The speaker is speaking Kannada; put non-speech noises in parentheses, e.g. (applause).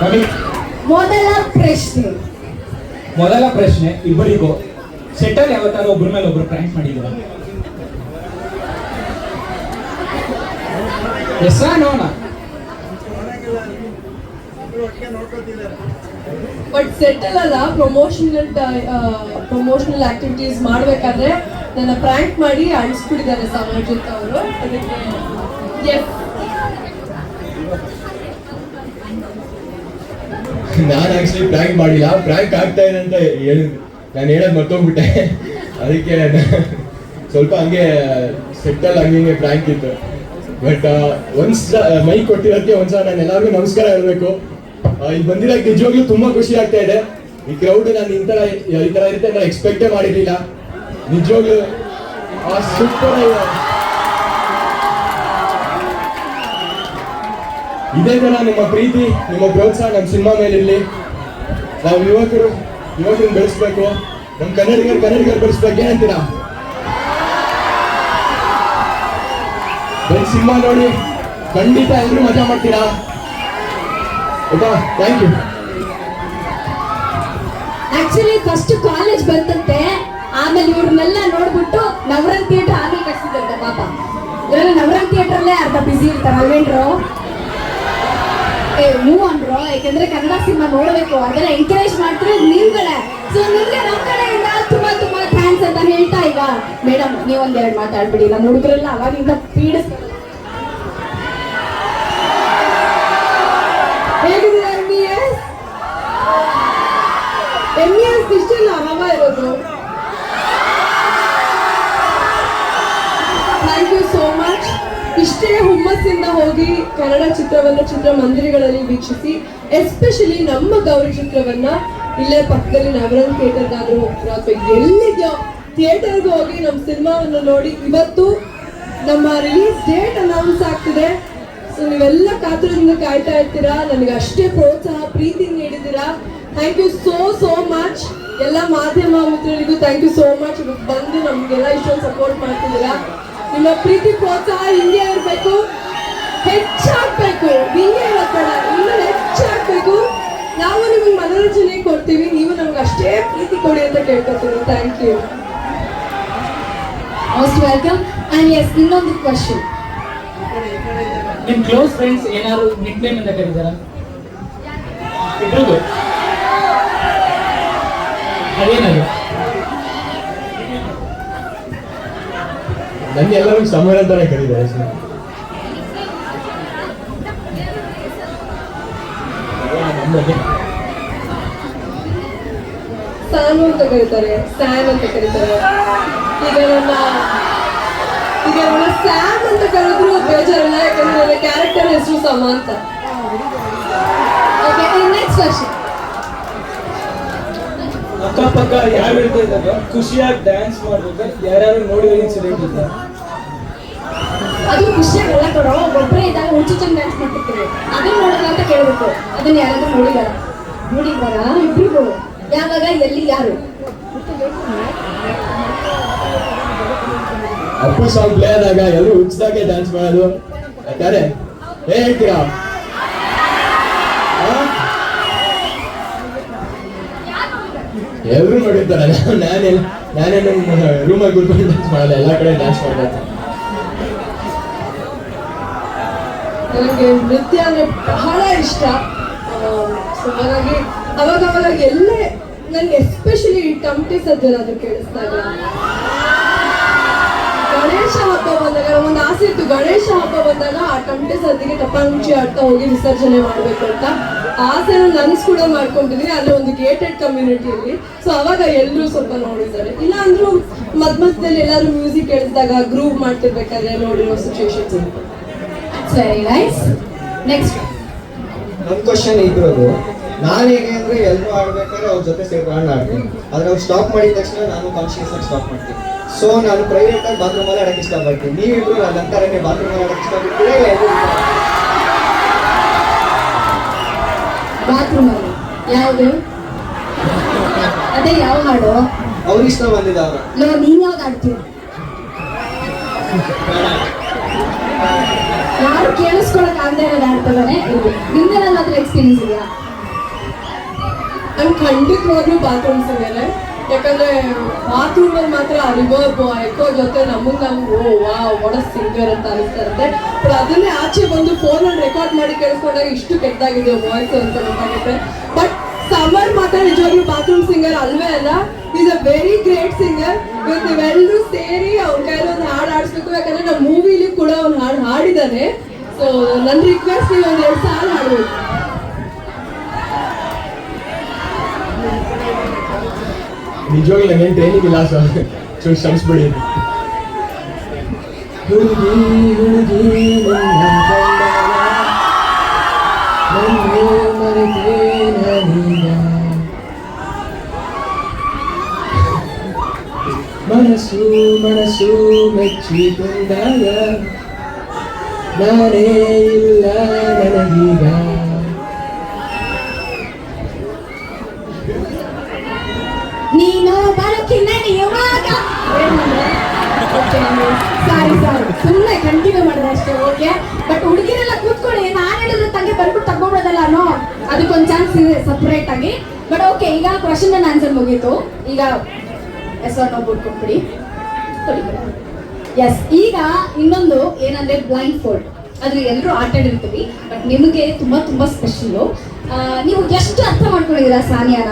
ಮೊದಲ ಪ್ರಶ್ನೆ. ಮೊದಲ ಪ್ರಶ್ನೆ ಇಬ್ಬರಿಗೂ ಸೆಟಲ್ ಯಾವತ್ತಾರ ಒಬ್ಬರ ಮೇಲೆ ಒಬ್ರು ಪ್ರ್ಯಾಂಕ್ ಮಾಡಿದ್ರು? ಎಸ್ ನೋಣ ಬಟ್ ಸೆಟಲ್ ಅಲ್ಲ ಪ್ರಮೋಷನಲ್ ಪ್ರಮೋಷನಲ್ ಆಕ್ಟಿವಿಟೀಸ್ ಮಾಡ್ಬೇಕಾದ್ರೆ ನನ್ನ ಪ್ರ್ಯಾಂಕ್ ಮಾಡಿ ಅಳಿಸ್ಬಿಟ್ಟಿದ್ದಾರೆ ಸಾಮಾಜಿಕ ಅವರು. ಅದಕ್ಕೆ. ನಾನು ಆಕ್ಚುಲಿ ಪ್ರ್ಯಾಂಕ್ ಮಾಡಿಲ್ಲ. ಪ್ರ್ಯಾಂಕ್ ಆಗ್ತಾ ಇದೆ ಅಂತ ಹೇಳಿ (laughs) ನಾನು ಹೇಳೋದು ಮರ್ತೋಗ್ಬಿಟ್ಟೆ. ಅದಕ್ಕೆ ಸ್ವಲ್ಪ ಹಂಗೆ ಸೆಟ್ಟಲ್ಲಿ ಹಂಗೆ ಹಿಂಗೆ ಪ್ರ್ಯಾಂಕ್ ಇತ್ತು. ಬಟ್ ಒಂದ್ಸ ಮೈ ಕೊಟ್ಟಿರೋದಕ್ಕೆ ಒಂದ್ಸಲ ನಾನು ಎಲ್ಲರಿಗೂ ನಮಸ್ಕಾರ ಹೇಳಬೇಕು. ಇಲ್ಲಿ ಬಂದಿರೋಕ್ಕೆ ನಿಜವಾಗ್ಲೂ ತುಂಬಾ ಖುಷಿ ಆಗ್ತಾ ಇದೆ. ಈ ಕ್ರೌಡ್ ನಾನು ಈ ತರ ಈ ಥರ ಇರುತ್ತೆ ನಾನು ಎಕ್ಸ್ಪೆಕ್ಟೇ ಮಾಡಿರಲಿಲ್ಲ. ನಿಜವಾಗ್ಲೂ ಸೂಪರ್ ಇದೇ ತರ ನಿಮ್ಮ ಪ್ರೀತಿ, ನಿಮ್ಮ ಪ್ರೋತ್ಸಾಹ ನಮ್ಮ ಸಿನಿಮಾ ಮೇಲೆ ಇರಲಿ ನಾವು ಯುವಕರು, ಯುವಕರನ್ನ ಬೆಳೆಸ್ಬೇಕು. ನಮ್ಮ ಕನ್ನಡಿಗರು ಕನ್ನಡಿಗರು ಬೆಳೆಸ್ಬೇಕು ಏನಂತೀರಾ ಬರೀ ಸಿನಿಮಾ ನೋಡಿ. ಖಂಡಿತ ಎಲ್ಲರೂ ಮಜಾ ಮಾಡ್ತೀರಾ? Okay thank you actually first college ಬಂತಂತೆ. ಆಮೇಲೆ ಇವ್ರನ್ನೆಲ್ಲ ನೋಡ್ಬಿಟ್ಟು ನವರಂಗ್ ಥಿಯೇಟರ್ ಆಮೇಲೆ ಕಟ್ಸಿದಂತೆ ಪಾಪ. ಇವ್ರೆಲ್ಲ ನವರಂಗ್ ಥಿಯೇಟರ್ಲೇ ಅರ್ಧ ಬಿಸಿ ಇರ್ತಾರೆ ಅಲ್ವೇನ್ರು? ಮೂವ್ ಅಂದ್ರು ಯಾಕಂದ್ರೆ ಕನ್ನಡ ಸಿನಿಮಾ ನೋಡಬೇಕು, ಅದನ್ನ ಎಂಕರೇಜ್ ಮಾಡ್ತಾರೆ ನೀವುಗಳೇ. ಸೊ ನಿಮ್ಗೆ ನಮ್ಮ ಕಡೆಯಿಂದ ತುಂಬಾ ತುಂಬಾ ಥ್ಯಾಂಕ್ಸ್ ಅಂತ ಹೇಳ್ತಾ ಈಗ ಮೇಡಮ್ ನೀವೊಂದೆರಡು ಮಾತಾಡ್ಬಿಡಿ. ನಮ್ಮ ಹುಡುಗರೆಲ್ಲ ಅವಾಗಿಂದ ಪೀಡಿಸ್ ಹೇಗಿದ್ದೀರಾ ಇ ಎಸ್ ಇ ಎಸ್ ಇಷ್ಟೆಲ್ಲ ಆರಾಮ ಇರೋದು ಥ್ಯಾಂಕ್ ಯು ಸೋ ಮಚ್ ಇಷ್ಟೇ ಹುಮ್ಮಸ್ಸಿಂದ ಹೋಗಿ ಕನ್ನಡ ಚಿತ್ರವನ್ನ ಮಂದಿರಗಳಲ್ಲಿ ವೀಕ್ಷಿಸಿ ಎಸ್ಪೆಷಲಿ ನಮ್ಮ ಗೌರಿ ಚಿತ್ರವನ್ನ ಇಲ್ಲೇ ಪಕ್ಕದಲ್ಲಿ ನವರಂಗ್ ಥಿಯೇಟರ್ಗಾದ್ರೂ ಹೋಗ್ತೀರಾ ಅಥವಾ ಎಲ್ಲಿದೆಯೋ ಥಿಯೇಟರ್ಗೆ ಹೋಗಿ ನಮ್ಮ ಸಿನಿಮಾವನ್ನು ನೋಡಿ ಇವತ್ತು ನಮ್ಮ ರಿಲೀಸ್ ಡೇಟ್ ಅನೌನ್ಸ್ ಆಗ್ತಿದೆ. ಸೊ ನೀವೆಲ್ಲ ಕಾತುರದಿಂದ ಕಾಯ್ತಾ ಇರ್ತೀರಾ? ನನಗೆ ಅಷ್ಟೇ ಪ್ರೋತ್ಸಾಹ, ಪ್ರೀತಿ ನೀಡಿದ್ದೀರಾ? Thank you so so much ಎಲ್ಲ ಮಾಧ್ಯಮ ಮಿತ್ರರಿಗೂ ಥ್ಯಾಂಕ್ ಯು ಸೋ ಮಚ್ ಬಂದು ನಮಗೆಲ್ಲ ಇಷ್ಟೊಂದು ಸಪೋರ್ಟ್ ಮಾಡ್ತಿದ್ದೀರಾ? ನಿಮ್ಮ ಪ್ರೀತಿ ಪ್ರೋತ್ಸಾಹ ಹಿಂಗೆ ಇರಬೇಕು. ಹೆಚ್ಚಾಗಬೇಕು. ಹಿಂಗೆ ಇರಬೇಡ ಇನ್ನೂ ಹೆಚ್ಚಾಗಬೇಕು. ನಾವು ನಿಮಗೆ ಮನೋರಂಜನೆ ಕೊಡ್ತೀವಿ. ನೀವು ನಮ್ಗೆ ಅಷ್ಟೇ ಪ್ರೀತಿ ಕೊಡಿ ಅಂತ ಕೇಳ್ಕೊತೀವಿ thank you most welcome and yes ಇನ್ನೊಂದು ಕ್ವಶನ್ ನಿಮ್ಮ ಕ್ಲೋಸ್ ಫ್ರೆಂಡ್ಸ್ ಏನಾದ್ರು ನಿಕ್ ನೇಮ್ ಅಂತ ಕರೀತಾರ ಇಬ್ರಿಗೂ ಅದೇನದು? ನನ್ನ ಎಲ್ಲರೂ ಸಮರ ಅಂತಾನೆ ಕರೀತಾರೆ, ಸರ್. ಸಾನು ಅಂತ ಕರೀತಾರೆ ಅಂತ ಕರೀತಾರೆ. ಈಗ ನನ್ನ ಈಗ ನನ್ನ ಅಂತ ಕರೆದ್ರು ಬೇಜಾರಲ್ಲ, ಯಾಕಂದ್ರೆ ನನ್ನ ಕ್ಯಾರೆಕ್ಟರ್ ಹೆಸರು ಸಮ ಅಂತ. ಓಕೆ ನೆಕ್ಸ್ಟ್ ಕ್ವಶನ್ ಅಕ್ಕಪಕ್ಕ ಯಾರು ಹೇಳ್ತಾ ಇದ್ದಾರೆ ಖುಷಿಯಾಗಿ ಡ್ಯಾನ್ಸ್ ಮಾಡ್ಬೇಕು ಯಾರ್ಯಾರು ನೋಡಿ ಇನ್ಸಿಡೆಂಟ್ ಇದೆ ಅದು ಖುಷಿಯಾಗಲ್ಲ ಕೊಡೋ ಒಬ್ಬರೇ ಇದ್ದಾಗ ಹುಚ್ಚುಚ್ಚಂಗ್ ಡ್ಯಾನ್ಸ್ ಮಾಡ್ತಿರ್ತೀವಿ ಅದನ್ನ ನೋಡಿದ್ರ ಅಂತ ಕೇಳ್ಬೇಕು. ಅದನ್ನ ಯಾರಾದ್ರೂ ನೋಡಿದಾರ? ನೋಡಿದಾರ? ಇಬ್ರಿಗೂ? ಯಾವಾಗ ಎಲ್ಲಿ ಯಾರು? ಅಪ್ಪು ಸಾಂಗ್ ಪ್ಲೇ ಆದಾಗ ಎಲ್ಲರೂ ಹುಚ್ಚಿದಾಗೆ ಡ್ಯಾನ್ಸ್ ಮಾಡೋದು. ಯಾಕಂದ್ರೆ ಏನ್ ಹೇಳ್ತೀರಾ? ಎಲ್ಲರೂ ನೋಡಿರ್ತಾರೆ ನಾನೇನು ನಾನೇನು ರೂಮಲ್ಲಿ ಕೂತ್ಕೊಂಡು ಡ್ಯಾನ್ಸ್ ಮಾಡಲ್ಲ, ಎಲ್ಲ ಕಡೆ ಡ್ಯಾನ್ಸ್ ಮಾಡ್ಬೇಕು ನನಗೆ ನೃತ್ಯ ಅಂದ್ರೆ ಬಹಳ ಇಷ್ಟ. ಸೊ ಹಾಗಾಗಿ ಅವಾಗ ಅವಾಗ ಎಲ್ಲೇ ನನ್ಗೆ ಎಸ್ಪೆಷಲಿ ಟಮಟೆ ಸಜ್ಜನ ಅದು ಕೇಳಿಸ್ತಾ ಗಣೇಶ ಹಬ್ಬ ಬಂದಾಗ ಒಂದು ಆಸೆ ಇತ್ತು ಗಣೇಶ ಹಬ್ಬ ಬಂದಾಗ ಆ ಟಮಟೆ ಸದ್ದಿಗೆ ಟಪಾಂಗುಚಿ ಆಡ್ತಾ ಹೋಗಿ ವಿಸರ್ಜನೆ ಮಾಡಬೇಕು ಅಂತ. ಆಸೆನ ನನ್ಸ್ ಕೂಡ ಮಾಡ್ಕೊಂಡಿದ್ದೀನಿ ಅಲ್ಲಿ ಒಂದು ಗೇಟೆಡ್ ಕಮ್ಯುನಿಟಿಯಲ್ಲಿ ಸೊ ಅವಾಗ ಎಲ್ಲರೂ ಸ್ವಲ್ಪ ನೋಡಿದ್ದಾರೆ. ಇಲ್ಲ ಅಂದ್ರೂ ಮದ್ ಮಧ್ಯದಲ್ಲಿ ಎಲ್ಲರೂ ಮ್ಯೂಸಿಕ್ ಹೇಳಿದಾಗ ಗ್ರೂಪ್ ಮಾಡ್ತಿರ್ಬೇಕಾದ್ರೆ ನೋಡಿರೋ ಸಿಚುವೇಶನ್ಸ್ ಸರಿ ನೈಸ್ ನೆಕ್ಸ್ಟ್ ನನ್ನ ಕ್ವಶನ್ ಇದ್ರದು ನಾನು ಹೇಗೆ ಅಂದ್ರೆ ಎಲ್ಲರೂ ಆಡ್ಬೇಕಾದ್ರೆ ಅವ್ರ ಜೊತೆ ಸೇರ್ಕೊಂಡು ಆಡ್ತೀನಿ ಆದ್ರೆ ಅವ್ರು ಸ್ಟಾಪ್ ಮಾಡಿದ ತಕ್ಷಣ ನಾನು ಕಾನ್ಶಿಯಸ್ ಆಗಿ ಸ್ಟಾಪ್ ಮಾಡ್ತೀನಿ. ಸೊ ನಾನು ಪ್ರೈವೇಟ್ ಆಗಿ ಬಾತ್ರೂಮ್ ಅಲ್ಲಿ ಆಡಕ್ಕೆ ಇಷ್ಟಪಡ್ತೀನಿ. ನೀವಿಬ್ರು ನನ್ನ ಅಂತಾರನೇ ಬಾತ್ರೂಮ್ ಅಲ್ಲಿ ಆಡಕ್ಕೆ ಇಷ್ಟಪಡ್ತೀರಾ ಯಾವುದು? ಅದೇ ಯಾವ ಹಾಡು? ಅವ್ರ ಇಷ್ಟ ಬಂದಿದ್ದಾವ ಲೋ ನೀನ್ ಯಾವ್ದು ಆಡ್ತೀಯ ಯಾರು ಕೇಳಿಸ್ಕೊಳಕ್ ಆಗದೆ ಇರೋದು ಆಡ್ತಿದಾರೆ ನಿಂದೇನಾದ್ರೂ ಎಕ್ಸ್ಪೀರಿಯನ್ಸ್ ಇದೆಯಾ? ನಾನು ಖಂಡಿತವಾಗ್ಲೂ ಬಾತ್ರೂಮ್ಸ್ ಮೇಲೆ ಯಾಕಂದ್ರೆ ಬಾತ್ರೂಮ್ ಅಲ್ಲಿ ಮಾತ್ರ ರಿವರ್ಬ್ ಎಕೋ ಜೊತೆ ನಮಗ್ ನಮ್ಗೆ ಓ ವಾ ಒಡ ಸಿಂಗರ್ ಅಂತ ಅನಿಸ್ತಾ ಇರುತ್ತೆ. ಬಟ್ ಅದನ್ನೇ ಆಚೆ ಬಂದು ಫೋನ್ ಅಲ್ಲಿ ರೆಕಾರ್ಡ್ ಮಾಡಿ ಕೇಳಿಸ್ಕೊಂಡಾಗ ಇಷ್ಟು ಕೆಟ್ಟದಾಗಿದೆ ವಾಯ್ಸ್ ಅಂತ ಗೊತ್ತಾಗುತ್ತೆ. ಬಟ್ ಸಮರ್ ಮಾತ್ರ ನಿಜವಾಗ್ಲೂ ಬಾತ್ರೂಮ್ ಸಿಂಗರ್ ಅಲ್ವೇ ಅಲ್ಲ? Is a very great singer ಇವತ್ತು ನೀವೆಲ್ಲರೂ ಸೇರಿ ಅವ್ರ ಕೈಲಿ ಒಂದು ಹಾಡು ಆಡಿಸ್ಬೇಕು ಯಾಕಂದ್ರೆ ನಮ್ಮ ಮೂವಿಲಿ ಕೂಡ ಅವ್ನು ಹಾಡು ಹಾಡಿದ್ದಾನೆ ಸೊ ನನ್ನ ರಿಕ್ವೆಸ್ಟ್ ನೀವು ಒಂದು ಎರಡು ಸಾಲ ಹಾಡಬೇಕು. ನಿಜವಾಗ್ಲೂ ನನಗೇನು ಟ್ರೈನಿಂಗ್ ಇಲ್ಲ ಸರ್ ಚೂರು ಶ್ರಮಿಸ್ಬಿಡಿ. ಹುಡುಗಿ ಹುಡುಗಿ ನನ್ನೇ ಮರೆತೆ ನಾನೀಗ ಮನಸ್ಸು ಮನಸ್ಸು ಮೆಚ್ಚಿಕೊಂಡಾಗ ನಾನೇ ಇಲ್ಲ ನನಗೀಗ ನೀನು ಬರೋಕಿನ್ನ ನೀವಾಗ ಸಾರಿ ಸಾರಿ ಸುಮ್ಮನೆ ಕಂಟಿನ್ಯೂ ಮಾಡಿದೆ ಅಷ್ಟೇ ಓಕೆ ಬಟ್ ಅದಕ್ಕೊಂದು ಚಾನ್ಸ್ ಇದೆ ಸಪ್ರೇಟ್ ಆಗಿ. ಬಟ್ ಓಕೆ ಈಗ ಕ್ವಶನ್ ಅಂಡ್ ಆನ್ಸರ್ ಮುಗೀತು. ಈಗ ಎಸ್ ಆರ್ ನೋ ಎಸ್ ಈಗ ಇನ್ನೊಂದು ಏನಂದ್ರೆ ಬ್ಲೈಂಡ್ ಫೋಲ್ಡ್ ಅದು ಎಲ್ಲರೂ ಆಟ ಆಡಿರ್ತೀವಿ ಬಟ್ ನಿಮಗೆ ತುಂಬಾ ತುಂಬಾ ಸ್ಪೆಷಲ್ಲು ನೀವು ಎಷ್ಟು ಅರ್ಥ ಮಾಡ್ಕೊಂಡಿದ್ದೀರಾ ಸಾನಿಯಾನ?